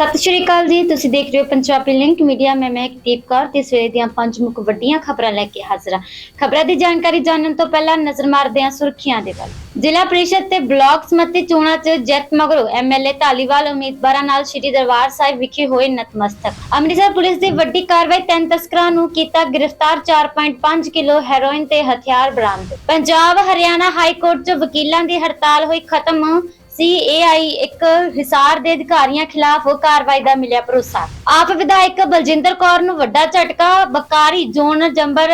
ਸਤਿ ਸ਼੍ਰੀ ਅਕਾਲ ਜੀ, ਤੁਸੀਂ ਦੇਖ ਰਹੇ ਹੋ ਪੰਜਾਬੀ ਲਿੰਕ ਮੀਡੀਆ ਮੈਂ ਮੈਂ ਦੀਪ ਕੌਰ ਤੇ ਸਵੇਰ ਦੀਆਂ ਪੰਜ ਮੁੱਖ ਵੱਡੀਆਂ ਖਬਰਾਂ ਲੈ ਕੇ ਹਾਜ਼ਰ ਹਾਂ। ਖਬਰਾਂ ਦੀ ਜਾਣਕਾਰੀ ਜਾਣਨ ਤੋਂ ਪਹਿਲਾਂ ਨਜ਼ਰ ਮਾਰਦੇ ਹਾਂ ਸੁਰਖੀਆਂ ਦੇ ਵੱਲ। ਜ਼ਿਲ੍ਹਾ ਪ੍ਰੀਸ਼ਦ ਤੇ ਬਲਾਕ ਸਮੱਤੀ ਚੋਣਾਂ 'ਚ ਜਿੱਤ ਮਗਰੋਂ ਐਮਐਲਏ ਢਾਲੀਵਾਲ ਉਮੀਦਵਾਰਾਂ ਨਾਲ ਸ਼੍ਰੀ ਦਰਬਾਰ ਸਾਹਿਬ ਵਿਖੇ ਹੋਏ ਨਤਮਸਤਕ। ਅੰਮ੍ਰਿਤਸਰ ਪੁਲਿਸ ਦੀ ਵੱਡੀ ਕਾਰਵਾਈ ਤਿੰਨ ਤਸਕਰਾਂ ਨੂੰ ਕੀਤਾ ਗ੍ਰਿਫਤਾਰ 4.5 ਕਿਲੋ ਹੈਰੋਇਨ ਤੇ ਹਥਿਆਰ ਬਰਾਮਦ। ਪੰਜਾਬ, ਹਰਿਆਣਾ ਹਾਈ ਕੋਰਟ 'ਚ ਵਕੀਲਾਂ ਦੀ ਹੜਤਾਲ ਹੋਈ ਖਤਮ ਸੀਏਆਈ ਇੱਕ ਹਿਸਾਰ ਦੇ ਅਧਿਕਾਰੀਆਂ ਖਿਲਾਫ ਕਾਰਵਾਈ ਦਾ ਮਿਲਿਆ ਭਰੋਸਾ। ਆਪ ਵਿਧਾਇਕ ਬਲਜਿੰਦਰ ਕੌਰ ਨੂੰ ਵੱਡਾ ਝਟਕਾ, ਬਕਾਰੀ ਜ਼ੋਨ ਜੰਬਰ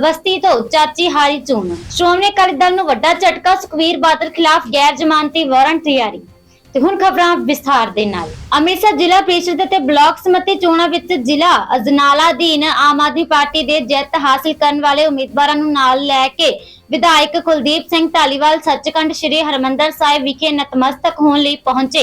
ਬਸਤੀ ਤੋਂ ਚਾਚੀ ਹਾਰੀ ਚੂਨ ਸ਼੍ਰੋਮਣੀ ਅਕਾਲੀ ਦਲ ਨੂੰ ਵੱਡਾ ਝਟਕਾ, ਸੁਖਵੀਰ ਬਾਦਲ ਖਿਲਾਫ ਗੈਰ ਜ਼ਮਾਨਤੀ ਵਾਰੰਟ ਤਿਆਰੀ। ਤੇ ਹੁਣ ਖਬਰਾਂ ਵਿਸਥਾਰ ਦੇ ਨਾਲ। ਅੰਮ੍ਰਿਤਸਰ ਜ਼ਿਲ੍ਹਾ ਪ੍ਰੀਸ਼ਦ ਅਤੇ ਬਲਾਕ ਸਮੱਤੀ ਚੋਣਾਂ ਵਿੱਚ ਜ਼ਿਲ੍ਹਾ ਅਜਨਾਲਾ ਅਧੀਨ ਆਮ ਆਦਮੀ ਪਾਰਟੀ ਦੇ ਜਿੱਤ ਹਾਸਲ ਕਰਨ ਵਾਲੇ ਉਮੀਦਵਾਰਾਂ ਨੂੰ ਨਾਲ ਲੈ ਕੇ ਵਿਧਾਇਕ ਕੁਲਦੀਪ ਸਿੰਘ ਢਾਲੀਵਾਲ ਸੱਚਖੰਡ ਸ੍ਰੀ ਹਰਮੰਦਰ ਸਾਹਿਬ ਵਿਖੇ ਨਤਮਸਤਕ ਹੋਣ ਲਈ ਪਹੁੰਚੇ।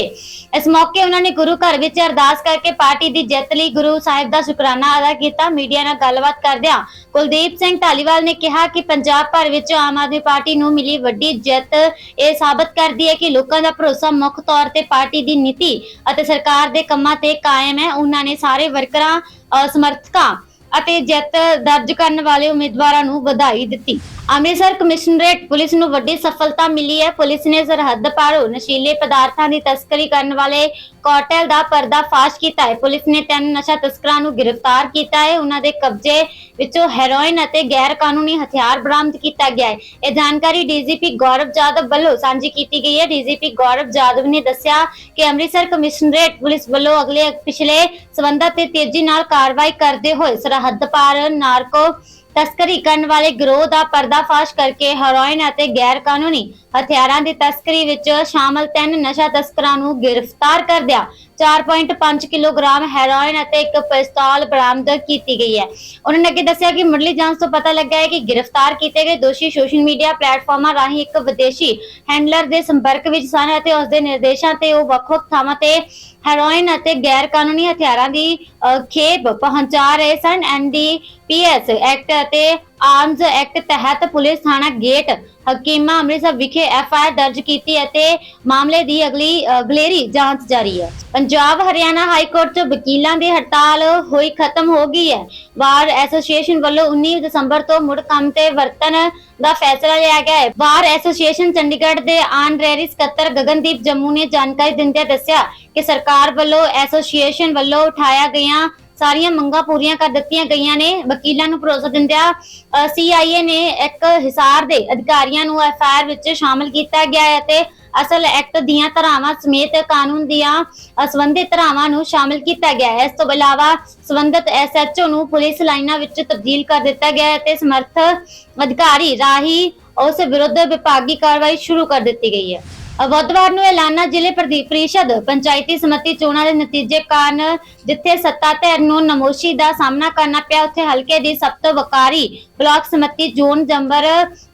ਇਸ ਮੌਕੇ ਉਹਨਾਂ ਨੇ ਗੁਰੂ ਘਰ ਵਿੱਚ ਅਰਦਾਸ ਕਰਕੇ ਪਾਰਟੀ ਦੀ ਜਿੱਤ ਲਈ ਗੁਰੂ ਸਾਹਿਬ ਦਾ ਸ਼ੁਕਰਾਨਾ ਅਦਾ ਕੀਤਾ। ਮੀਡੀਆ ਨਾਲ ਗੱਲਬਾਤ ਕਰਦਿਆਂ ਕੁਲਦੀਪ ਸਿੰਘ ਢਾਲੀਵਾਲ ਨੇ ਕਿਹਾ ਕਿ ਪੰਜਾਬ ਭਰ ਵਿੱਚ ਆਮ ਆਦਮੀ ਪਾਰਟੀ ਨੂੰ ਮਿਲੀ ਵੱਡੀ ਜਿੱਤ। ਇਹ ਸਾਬਤ ਕਰਦੀ ਹੈ ਕਿ ਲੋਕਾਂ ਦਾ ਭਰੋਸਾ ਮੁੱਖ ਤੌਰ ਤੇ ਪਾਰਟੀ ਦੀ ਨੀਤੀ ਅਤੇ ਸਰਕਾਰ ਦੇ ਕੰਮਾਂ ਤੇ ਕਾਇਮ ਹੈ। ਉਹਨਾਂ ਨੇ ਸਾਰੇ ਵਰਕਰਾਂ ਅ, ਸਮਰਥਕਾਂ ਅਤੇ ਜਿੱਤ ਦਰਜ ਕਰਨ ਵਾਲੇ ਉਮੀਦਵਾਰਾਂ ਨੂੰ ਵਧਾਈ ਦਿੱਤੀ। ਅੰਮ੍ਰਿਤਸਰ ਕਮਿਸ਼ਨਰੇਟ ਪੁਲਿਸ ਨੂੰ ਵੱਡੀ ਸਫਲਤਾ ਮਿਲੀ ਹੈ। ਪੁਲਿਸ ਨੇ ਸਰਹੱਦ ਪਾਰੋਂ ਨਸ਼ੀਲੇ ਪਦਾਰਥਾਂ ਦੀ ਤਸਕਰੀ ਕਰਨ ਵਾਲੇ ਕਾਰਟਲ ਦਾ ਪਰਦਾਫਾਸ਼ ਕੀਤਾ ਹੈ। ਪੁਲਿਸ ਨੇ ਤਿੰਨ ਨਸ਼ਾ ਤਸਕਰਾਂ ਨੂੰ ਗ੍ਰਿਫਤਾਰ ਕੀਤਾ ਹੈ। ਉਹਨਾਂ ਦੇ ਕਬਜ਼ੇ ਵਿੱਚੋਂ ਹੈਰੋਇਨ ਅਤੇ ਗੈਰ ਕਾਨੂੰਨੀ ਹਥਿਆਰ ਬਰਾਮਦ ਕੀਤਾ ਗਿਆ ਹੈ। ਇਹ ਜਾਣਕਾਰੀ ਡੀਜੀਪੀ ਗੌਰਵ ਜਾਦਵ ਵੱਲੋਂ ਸਾਂਝੀ ਕੀਤੀ ਗਈ ਹੈ। ਡੀਜੀਪੀ ਗੌਰਵ ਜਾਦਵ ਨੇ ਦੱਸਿਆ ਕਿ ਅੰਮ੍ਰਿਤਸਰ ਕਮਿਸ਼ਨਰੇਟ ਪੁਲਿਸ ਵੱਲੋਂ ਅਗਲੇ ਪਿਛਲੇ ਸਬੰਧਾਂ ਤੇ ਤੇਜ਼ੀ ਨਾਲ ਕਾਰਵਾਈ ਕਰਦੇ ਹੋਏ ਸਰਹੱਦ ਪਾਰ ਨਾਰਕੋ ਤਸਕਰੀ ਕਰਨ ਵਾਲੇ ਗਰੋਹ ਦਾ ਪਰਦਾਫਾਸ਼ ਕਰਕੇ ਹੈਰੋਇਨ ਅਤੇ ਗੈਰ ਕਾਨੂੰਨੀ ਹਥਿਆਰਾਂ ਦੀ ਤਸਕਰੀ ਵਿੱਚ ਸ਼ਾਮਲ ਤਿੰਨ ਨਸ਼ਾ ਤਸਕਰਾਂ ਨੂੰ ਗ੍ਰਿਫਤਾਰ ਕਰਦਿਆਂ 4.5 ਕਿਲੋਗ੍ਰਾਮ ਹੈਰੋਇਨ ਅਤੇ ਇੱਕ ਪਿਸਤੌਲ ਬਰਾਮਦ ਕੀਤੀ ਗਈ ਹੈ। ਉਹਨਾਂ ਨੇ ਅੱਗੇ ਦੱਸਿਆ ਕਿ ਮੁੱਢਲੀ ਜਾਂਚ ਤੋਂ ਪਤਾ ਲੱਗਾ ਹੈ ਕਿ ਗ੍ਰਿਫਤਾਰ ਕੀਤੇ ਗਏ ਦੋਸ਼ੀ ਸੋਸ਼ਲ ਮੀਡੀਆ ਪਲੇਟਫਾਰਮਾਂ ਰਾਹੀਂ ਇੱਕ ਵਿਦੇਸ਼ੀ ਹੈਂਡਲਰ ਦੇ ਸੰਪਰਕ ਵਿੱਚ ਸਨ ਅਤੇ ਉਸ ਦੇ ਨਿਰਦੇਸ਼ਾਂ ਤੇ ਉਹ ਵੱਖ-ਵੱਖ ਥਾਵਾਂ ਤੇ ਹੈਰੋਇਨ ਅਤੇ ਗੈਰ ਕਾਨੂੰਨੀ ਹਥਿਆਰਾਂ ਦੀ ਖੇਪ ਪਹੁੰਚਾ ਰਹੇ ਸਨ। ਐਨਡੀਪੀਐਸ ਐਕਟ ਅਤੇ ਆਰਮਜ਼ ਐਕਟ ਤਹਿਤ ਪੁਲਿਸ ਥਾਣਾ ਗੇਟ ਹਕੀਮਾ ਅੰਮ੍ਰਿਤਸਰ ਵਿਖੇ ਐਫਆਈਆਰ ਦਰਜ ਕੀਤੀ ਅਤੇ ਮਾਮਲੇ ਦੀ ਅਗਲੀ ਅਗਲੇਰੀ ਜਾਂਚ ਜਾਰੀ ਹੈ। ਪੰਜਾਬ ਹਰਿਆਣਾ ਹਾਈ ਕੋਰਟ 'ਚ ਵਕੀਲਾਂ ਦੀ ਹੜਤਾਲ ਹੋਈ ਖਤਮ ਹੋ ਗਈ ਹੈ। ਬਾਰ ਐਸੋਸੀਏਸ਼ਨ ਵੱਲੋਂ 19 ਦਸੰਬਰ ਤੋਂ ਮੁੜ ਕੰਮ ਤੇ ਵਰਤਣ ਦਾ ਫੈਸਲਾ ਲਿਆ ਗਿਆ ਹੈ। ਬਾਰ ਐਸੋਸੀਏਸ਼ਨ ਚੰਡੀਗੜ੍ਹ ਦੇ ਆਨਰੇਰੀ ਸਕੱਤਰ ਗਗਨਦੀਪ ਜੰਮੂ ਨੇ ਜਾਣਕਾਰੀ ਦਿੰਦਿਆਂ ਦੱਸਿਆ ਕਿ ਸਰਕਾਰ ਵੱਲੋਂ ਐਸੋਸੀਏਸ਼ਨ ਵੱਲੋਂ ਉਠਾਇਆ ਗਿਆ ਸਾਰੀਆਂ ਮੰਗਾਂ ਪੂਰੀਆਂ ਕਰ ਦਿੱਤੀਆਂ ਗਈਆਂ ਨੇ। ਵਕੀਲਾਂ ਨੂੰ ਭਰੋਸਾ ਦਿੰਦਿਆਂ ਸੀਆਈਏ ਨੇ ਇੱਕ ਹਿਸਾਰ ਦੇ ਅਧਿਕਾਰੀਆਂ ਨੂੰ ਐਫਆਈਆਰ ਵਿੱਚ ਸ਼ਾਮਲ ਕੀਤਾ ਗਿਆ ਹੈ ਅਤੇ ਅਸਲ ਐਕਟ ਦੀਆਂ ਧਾਰਾਵਾਂ ਸਮੇਤ ਕਾਨੂੰਨ ਦੀਆਂ ਸੰਬੰਧਿਤ ਧਾਰਾਵਾਂ ਨੂੰ ਸ਼ਾਮਲ ਕੀਤਾ ਗਿਆ ਹੈ। ਇਸ ਤੋਂ ਇਲਾਵਾ ਸੰਬੰਧਿਤ ਐਸਐਚਓ ਨੂੰ ਪੁਲਿਸ ਲਾਈਨਾਂ ਵਿੱਚ ਤਬਦੀਲ ਕਰ ਦਿੱਤਾ ਗਿਆ ਹੈ ਤੇ ਸਮਰਥ ਅਧਿਕਾਰੀ ਰਾਹੀਂ ਉਸ ਵਿਰੁੱਧ ਵਿਭਾਗੀ ਕਾਰਵਾਈ ਸ਼ੁਰੂ ਕਰ ਦਿੱਤੀ ਗਈ ਹੈ। ਬੁੱਧਵਾਰ ਨੂੰ ਐਲਾਨਾ ਜ਼ਿਲ੍ਹੇ ਪ੍ਰਦੀਪ ਪ੍ਰੀਸ਼ਦ ਪੰਚਾਇਤੀ ਸਮਿਤੀ ਚੋਣਾਂ ਦੇ ਨਤੀਜੇ ਕਾਰਨ ਜਿੱਥੇ ਸੱਤਾ ਧਿਰ ਨੂੰ ਨਮੋਸ਼ੀ ਦਾ ਸਾਹਮਣਾ ਕਰਨਾ ਪਿਆ, ਉੱਥੇ ਹਲਕੇ ਦੀ ਸਭ ਤੋਂ ਵਕਾਰੀ ਬਲਾਕ ਸਮਿਤੀ ਜ਼ੋਨ ਜੰਬਰ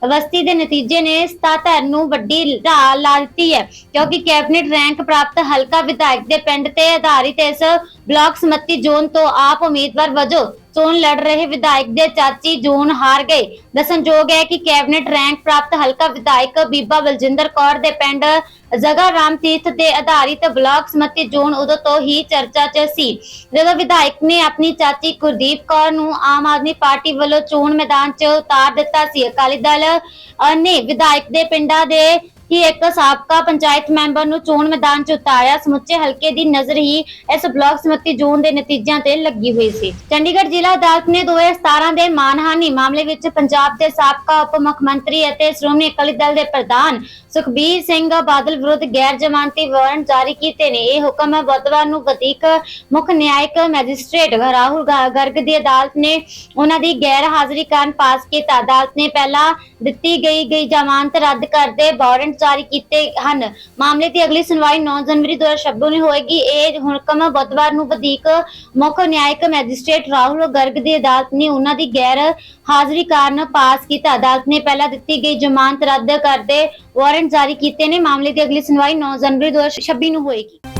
ਵਸਤੀ ਦੇ ਨਤੀਜੇ ਨੇ ਸੱਤਾ ਧਿਰ ਨੂੰ ਵੱਡੀ ਢਾਲ ਲਾ ਦਿੱਤੀ ਹੈ, ਕਿਉਂਕਿ ਕੈਬਨਿਟ ਰੈਂਕ ਪ੍ਰਾਪਤ ਹਲਕਾ ਵਿਧਾਇਕ ਦੇ ਪਿੰਡ ਤੇ ਆਧਾਰਿਤ ਇਸ ਬਲਾਕ ਸਮਿਤੀ ਜ਼ੋਨ ਤੋਂ ਆਪ ਉਮੀਦਵਾਰ ਵਜੋਂ ਚੋਣ ਲੜ ਰਹੇ ਵਿਧਾਇਕ ਦੇ ਚਾਚੀ ਜੋਨ ਹਾਰ ਗਏ। ਦੱਸਣਯੋਗ ਹੈ ਕਿ ਕੈਬਨਿਟ ਰੈਂਕ ਪ੍ਰਾਪਤ ਹਲਕਾ ਵਿਧਾਇਕ ਬੀਬਾ ਬਲਜਿੰਦਰ ਕੌਰ ਦੇ ਪਿੰਡ ਜਗਾ ਰਾਮ ਤੀਰਥ ਤੇ ਆਧਾਰਿਤ ਬਲਾਕ ਸਮਿਤੀ ਜ਼ੋਨ ਉਦੋਂ ਤੋਂ ਹੀ ਚਰਚਾ 'ਚ ਸੀ। ਜਦੋਂ ਵਿਧਾਇਕ ਨੇ ਆਪਣੀ ਚਾਚੀ ਕੁਲਦੀਪ ਕੌਰ ਨੂੰ ਆਮ ਆਦਮੀ ਪਾਰਟੀ ਵੱਲੋਂ ਚੋਣ ਮੈਦਾਨ 'ਚ ਉਤਾਰ ਦਿੱਤਾ ਸੀ, ਅਕਾਲੀ ਦਲ ਨੇ ਵਿਧਾਇਕ ਦੇ ਪਿੰਡਾਂ ਦੇ ਹੀ ਇੱਕ ਸਾਬਕਾ ਪੰਚਾਇਤ ਮੈਂਬਰ ਨੂੰ ਚੋਣ ਮੈਦਾਨ 'ਚ ਉਤਾਰਿਆ। ਸਮੁੱਚੇ ਹਲਕੇ ਦੀ ਨਜ਼ਰ ਹੀ ਇਸ ਬਲਾਕ ਸਮਿਤੀ ਜ਼ੋਨ ਦੇ ਨਤੀਜਿਆਂ ਤੇ ਲੱਗੀ ਹੋਈ ਸੀ। ਚੰਡੀਗੜ੍ਹ ਜ਼ਿਲ੍ਹਾ ਅਦਾਲਤ ਨੇ 2017 ਦੇ ਮਾਨਹਾਨੀ ਮਾਮਲੇ ਵਿੱਚ ਪੰਜਾਬ ਦੇ ਸਾਬਕਾ ਉਪ ਮੁੱਖ ਮੰਤਰੀ ਅਤੇ ਸ਼੍ਰੋਮਣੀ ਅਕਾਲੀ ਦਲ ਦੇ ਪ੍ਰਧਾਨ ਸੁਖਬੀਰ ਸਿੰਘ ਬਾਦਲ ਵਿਰੁੱਧ ਗੈਰ ਜ਼ਮਾਨਤੀ ਵਾਰੰਟ ਜਾਰੀ ਕੀਤੇ ਨੇ। ਇਹ ਹੁਕਮ ਬੁੱਧਵਾਰ ਨੂੰ ਵਧੀਕ ਮੁੱਖ ਨਿਆਇਕ ਮੈਜਿਸਟ੍ਰੇਟ ਰਾਹੁਲ ਗਰਗ ਦੀ ਅਦਾਲਤ ਨੇ ਉਹਨਾਂ ਦੀ ਗੈਰ ਹਾਜ਼ਰੀ ਕਾਰਨ ਪਾਸ ਕੀਤਾ। ਅਦਾਲਤ ਨੇ ਪਹਿਲਾਂ ਦਿੱਤੀ ਗਈ ਗਈ ਜ਼ਮਾਨਤ ਰੱਦ ਕਰਦੇ ਵਾਰੰਟ ਜਾਰੀ ਕੀਤੇ ਹਨ। ਮਾਮਲੇ ਦੀ ਅਗਲੀ ਸੁਣਵਾਈ 9 ਜਨਵਰੀ 2026 ਨੂੰ ਹੋਏਗੀ। ਇਹ ਹੁਕਮ ਬੁੱਧਵਾਰ ਨੂੰ ਵਧੀਕ ਮੁੱਖ ਨਿਆਇਕ ਮੈਜਿਸਟ੍ਰੇਟ ਰਾਹੁਲ ਗਰਗ ਦੀ ਅਦਾਲਤ ਨੇ ਉਹਨਾਂ ਦੀ ਗੈਰ ਹਾਜ਼ਰੀ ਕਾਰਨ ਪਾਸ ਕੀਤਾ। ਅਦਾਲਤ ਨੇ ਪਹਿਲਾਂ ਦਿੱਤੀ ਗਈ ਜ਼ਮਾਨਤ ਰੱਦ ਕਰਦੇ ਵਾਰੰਟ ਜਾਰੀ ਕੀਤੇ ਨੇ। ਮਾਮਲੇ ਦੀ ਅਗਲੀ ਸੁਣਵਾਈ 9 ਜਨਵਰੀ 2026 ਨੂੰ ਹੋਏਗੀ।